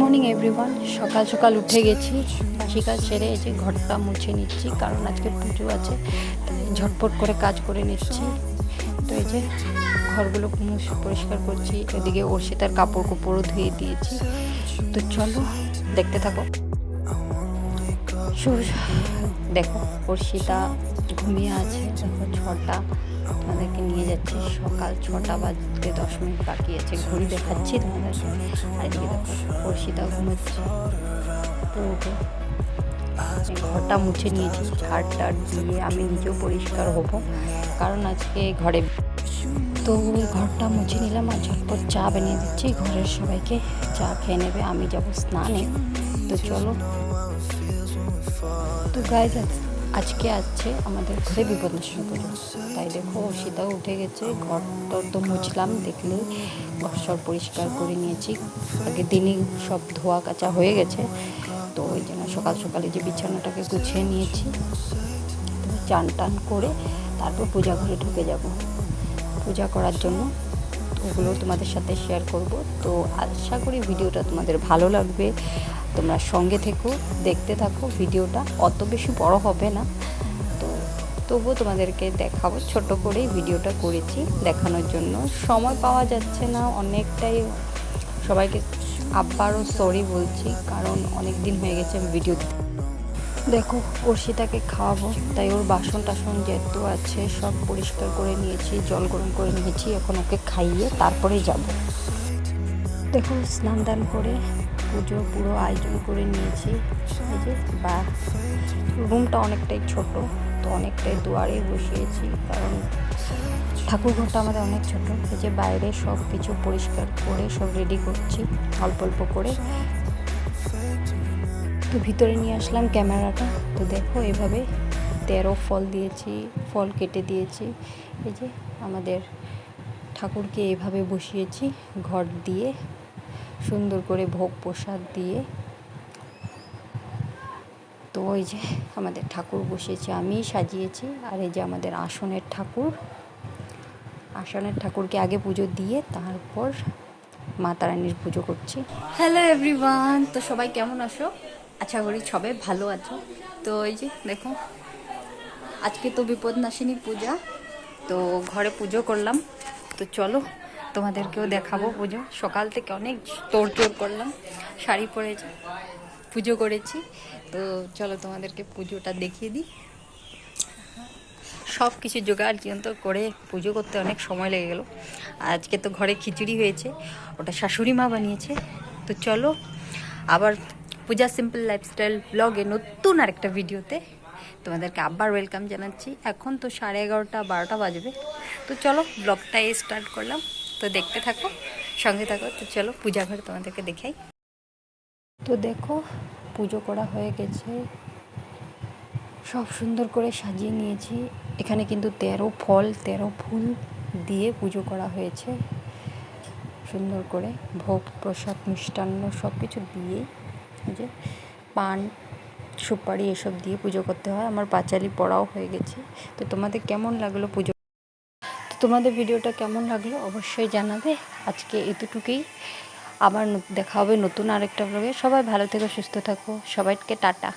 Morning everyone সকাল সকাল উঠে গেছি। বাসি কাজ সেরে যে ঘরটা মুছে নিচ্ছি, কারণ আজকে পুজো আছে, তাই ঝটপট করে কাজ করে নিচ্ছি। তো এই যে ঘরগুলো পরিষ্কার করছি, এদিকে ওর তার কাপড় কোপড়ও ধুয়ে দিয়েছি। তো চলো, দেখতে থাকো। দেখো অর্ষিতা ঘুমিয়ে আছে ছটা। তোমাদেরকে নিয়ে যাচ্ছি সকাল ছটা বাজতে দশ মিনিট বাকি আছে, ঘড়ি দেখাচ্ছি তোমাদেরকে। আর দেখো অর্ষিতা ঘুমোচ্ছে। তো ঘরটা মুছে নিয়েছি, ঝাড় টাড় দিয়ে আমি নিজেও পরিষ্কার হব, কারণ আজকে ঘরে তো ঘরটা মুছে নিলাম আর ঝটপট চা বানিয়ে দিচ্ছি, ঘরের সবাইকে চা খেয়ে নেবে, আমি যাব স্নানে। তো চলো। তো গাইজ আজকে আছে আমাদের ঘরে বিপদনাশন পুজো তাই দেখো সীতাও উঠে গেছে। ঘর টর তো মুছলাম, দেখলে ঘর সব পরিষ্কার করে নিয়েছি। আগের দিনই সব ধোয়া কাচা হয়ে গেছে। তো ওই জন্য সকাল সকালে যে বিছানাটাকে গুছিয়ে নিয়েছি, চান টান করে তারপর পূজা ঘরে ঢুকে যাব। পূজা করার জন্য ওগুলো তোমাদের সাথে শেয়ার করব। তো আশা করি ভিডিওটা তোমাদের ভালো লাগবে। তোমরা সঙ্গে থেকো, দেখতে থাকো, ভিডিওটা অত বেশি বড় হবে না। তো তবুও তোমাদেরকে দেখাবো, ছোট করেই ভিডিওটা করেছি দেখানোর জন্য। সময় পাওয়া যাচ্ছে না, অনেকটাই সবাইকে আবারও সরি বলছি, কারণ অনেক দিন হয়ে গেছে আমি ভিডিও দেখো অর্ষিতাকে খাওয়াবো। তাই ওর বাসন টাসন যেহেতু আছে, সব পরিষ্কার করে নিয়েছি, জল গরম করে নিয়েছি, এখন ওকে খাইয়ে তারপরে যাব। দেখো স্নান দান করে পুজো পুরো আয়োজন করে নিয়েছি। এই যে, বা, রুমটা অনেকটাই ছোট, তো অনেকটাই দুয়ারে বসিয়েছি, কারণ ঠাকুর ঘরটা আমাদের অনেক ছোট। এই যে, বাইরে সব কিছু পরিষ্কার করে সব রেডি করছি, অল্প অল্প করে। তো ভিতরে নিয়ে আসলাম ক্যামেরাটা। তো দেখো, এভাবে তেরো ফল দিয়েছি, ফল কেটে দিয়েছি। এই যে আমাদের ঠাকুরকে এভাবে বসিয়েছি, ঘর দিয়ে সুন্দর করে ভোগ প্রসাদ দিয়ে। তো ওই যে আমাদের ঠাকুর বসিয়েছি আমি সাজিয়েছি। আর এই যে আমাদের আসনের ঠাকুর, আসনের ঠাকুরকে আগে পুজো দিয়ে তারপর মা তারানীর পুজো করছি। হ্যালো এভরিওয়ান তো সবাই কেমন আছো? আশা করি সবাই ভালো আছো? তো এই যে, দেখো, আজকে তো বিপদনাশিনী পূজা, তো ঘরে পুজো করলাম। তো চলো, তোমাদেরকেও দেখাবো পুজো। সকাল থেকে অনেক তোড়জোড় করলাম, শাড়ি পরেছি, পুজো করেছি। তো চলো, তোমাদেরকে পুজোটা দেখিয়ে দিই। সব কিছু জোগাড় যন্ত্র করে পুজো করতে অনেক সময় লেগে গেল। আজকে তো ঘরে খিচুড়ি হয়েছে, ওটা শাশুড়ি মা বানিয়েছে। তো চলো, আবার পূজা সিম্পল লাইফস্টাইল ব্লগে নতুন আরেকটা ভিডিওতে তোমাদেরকে আবার ওয়েলকাম জানাচ্ছি। এখন তো সাড়ে এগারোটা, বারোটা বাজবে। তো চলো ব্লগটা স্টার্ট করলাম। তো দেখতে থাকো, সঙ্গে থাকো। তো চলো, পূজা ঘরে তোমাদেরকে দেখাই। তো দেখো, পুজো করা হয়ে গেছে। সব সুন্দর করে সাজিয়ে নিয়েছি। এখানে কিন্তু তেরো ফল, তেরো ফুল দিয়ে পুজো করা হয়েছে। সুন্দর করে ভোগ, প্রসাদ, মিষ্টান্ন সব কিছু দিয়েই যে পান, সুপারি এসব দিয়ে পুজো করতে হয়। আমার পাঁচালি পড়াও হয়ে গেছে। তো তোমাদের কেমন লাগল পুজো? তো তোমাদের ভিডিওটা কেমন লাগল অবশ্যই জানাবে। আজকে এতটুকুই। আবার দেখা হবে নতুন আরেকটা ব্লগে সবাই ভালো থেকো, সুস্থ থাকো। সবাইকে টাটা।